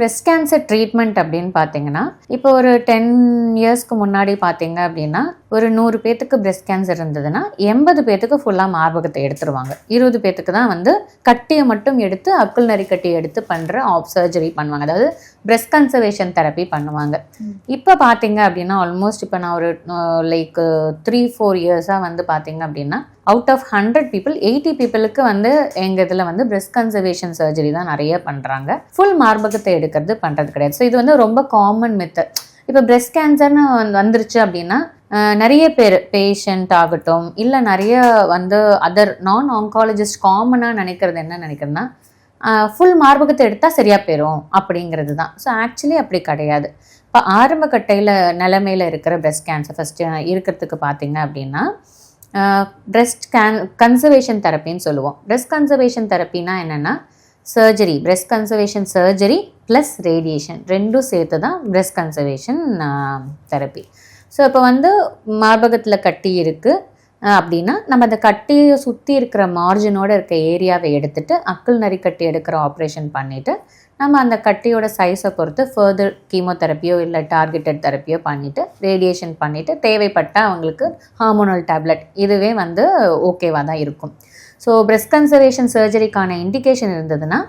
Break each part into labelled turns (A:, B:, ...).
A: breast cancer treatment அப்படின்னு பார்த்தீங்கன்னா இப்போ ஒரு டென் இயர்ஸ்க்கு முன்னாடி பார்த்தீங்க அப்படின்னா ஒரு நூறு பேத்துக்கு breast கேன்சர் இருந்ததுன்னா எண்பது பேத்துக்கு ஃபுல்லாக மார்பகத்தை எடுத்துருவாங்க. இருபது பேத்துக்கு தான் வந்து கட்டியை மட்டும் எடுத்து அக்குள் நரி கட்டி எடுத்து பண்ணுற ஆப் சர்ஜரி பண்ணுவாங்க. அதாவது breast கன்சர்வேஷன் தெரப்பி பண்ணுவாங்க. இப்போ பார்த்தீங்க அப்படின்னா ஆல்மோஸ்ட் இப்போ நான் ஒரு லைக் த்ரீ ஃபோர் இயர்ஸாக வந்து பார்த்தீங்க அப்படின்னா out of hundred people eighty பீப்புளுக்கு வந்து எங்கள் இதில் வந்து breast கன்சர்வேஷன் சர்ஜரி தான் நிறைய பண்ணுறாங்க ஃபுல் மார்பகத்தை எடுக்கிறது பண்ணுறது கிடையாது. ஸோ இது வந்து ரொம்ப காமன் மெத்தட் இப்போ breast கேன்சர்னு வந்துருச்சு அப்படின்னா நிறைய பேர் பேஷண்ட் ஆகட்டும் இல்லை நிறைய வந்து அதர் நான் ஆங்காலஜிஸ்ட் காமனாக நினைக்கிறது என்ன நினைக்கிறேன்னா ஃபுல் மார்பகத்தை எடுத்தால் சரியாக போயிடும் அப்படிங்கிறது தான். ஸோ ஆக்சுவலி அப்படி கிடையாது. இப்போ ஆரம்ப கட்டையில் நிலைமையில் இருக்கிற breast கேன்சர் ஃபஸ்ட்டு இருக்கிறதுக்கு பார்த்தீங்க அப்படின்னா பிரெஸ்ட் கேன் கன்சர்வேஷன் தெரப்பின்னு சொல்லுவோம். பிரெஸ்ட் கன்சர்வேஷன் தெரப்பினா என்னென்னா surgery breast conservation surgery plus radiation ரெண்டும் சேர்த்து தான் பிரெஸ்ட் கன்சர்வேஷன் தெரப்பி ஸோ இப்போ வந்து மார்பகத்தில் கட்டி இருக்குது அப்படின்னா நம்ம அந்த கட்டியை சுற்றி இருக்கிற மார்ஜினோட இருக்க ஏரியாவை எடுத்துட்டு அக்குள் நரி கட்டி எடுக்கிற ஆப்ரேஷன் பண்ணிவிட்டு நம்ம அந்த கட்டியோட சைஸை பொறுத்து ஃபர்தர் கீமோதெரப்பியோ இல்லை டார்கெட்டட் தெரப்பியோ பண்ணிவிட்டு ரேடியேஷன் பண்ணிவிட்டு தேவைப்பட்டால் அவங்களுக்கு ஹார்மோனல் டேப்லெட் இதுவே வந்து ஓகேவாக தான் இருக்கும். ஸோ பிரெஸ்ட் கன்சர்வேஷன் சர்ஜரிக்கான இண்டிகேஷன் இருந்ததுன்னா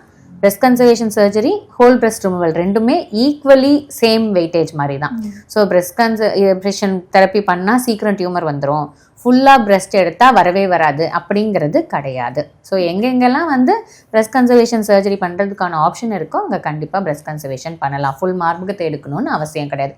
A: breast conservation surgery whole breast removal ரெண்டுமே ஈக்குவலி சேம் வெயிட்டேஜ் மாதிரி தான் ஸோ breast கன்சர்வேஷன் தெரப்பி பண்ணால் சீக்கிரம் டியூமர் வந்துடும் ஃபுல்லாக breast எடுத்தால் வரவே வராது அப்படிங்கிறது கிடையாது. ஸோ எங்கெங்கெல்லாம் வந்து breast கன்சர்வேஷன் சர்ஜரி பண்ணுறதுக்கான ஆப்ஷன் இருக்கோ அங்கே கண்டிப்பாக breast கன்சர்வேஷன் பண்ணலாம். ஃபுல் மார்பகத்தை எடுக்கணும்னு அவசியம் கிடையாது.